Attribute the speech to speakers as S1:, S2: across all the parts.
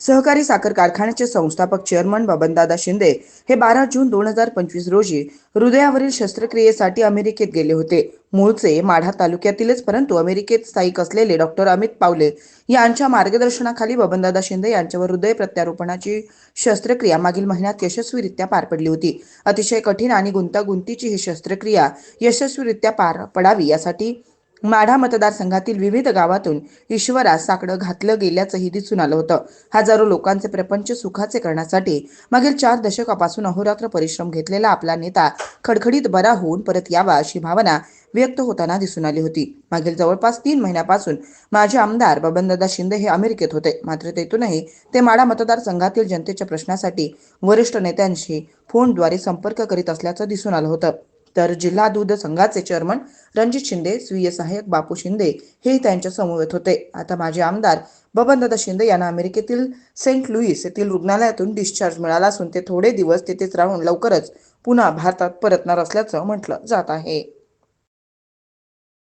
S1: सहकारी साखर कारखान्याचे संस्थापक चेअरमन बबनदादा शिंदे हे बारा जून दोन हजार पंचवीस रोजी हृदयावरील शस्त्रक्रियेसाठी अमेरिकेत गेले होते. मूळचे माढा तालुक्यातीलच परंतु अमेरिकेत स्थायिक असलेले डॉक्टर अमित पावले यांच्या मार्गदर्शनाखाली बबनदादा शिंदे यांच्यावर हृदय प्रत्यारोपणाची शस्त्रक्रिया मागील महिन्यात यशस्वीरित्या पार पडली होती. अतिशय कठीण आणि गुंतागुंतीची ही शस्त्रक्रिया यशस्वीरित्या पार पडावी यासाठी माढा मतदारसंघातील विविध गावातून ईश्वरास साकडं घातलं गेल्याचंही दिसून आलं होतं. हजारो लोकांचे प्रपंच सुखाचे करण्यासाठी मागील चार दशकापासून अहोरात्र परिश्रम घेतलेला आपला नेता खडखडीत बरा होऊन परत यावा अशी भावना व्यक्त होताना दिसून आली होती. मागील जवळपास तीन महिन्यापासून माझे आमदार बबनदादा शिंदे हे अमेरिकेत होते. मात्र तेथूनही ते माढा मतदारसंघातील जनतेच्या प्रश्नासाठी वरिष्ठ नेत्यांशी फोनद्वारे संपर्क करीत असल्याचं दिसून आलं होतं. तर जिल्हा दूध संघाचे चेअरमन रणजित शिंदे स्वीय सहाय्यक बापू शिंदे हे त्यांच्या समवेत होते. आता माझे आमदार बबनदादा शिंदे यांना अमेरिकेतील सेंट लुईस येथील रुग्णालयातून डिस्चार्ज मिळाला असून ते थोडे दिवस तिथेच राहून लवकरच पुन्हा भारतात परतणार असल्याचं म्हटलं जात आहे.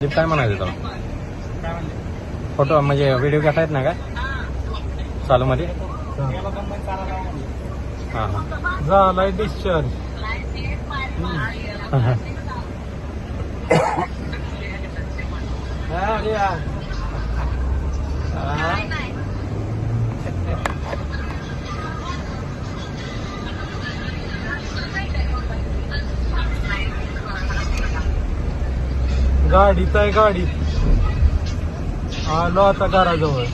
S2: काय म्हणायचं फोटो म्हणजे व्हिडिओ घेता येत ना काय चालू मध्ये हां हां
S3: झालाय डिस्चार्ज गाडीत आहे गाडीत आलो आता घराजवळ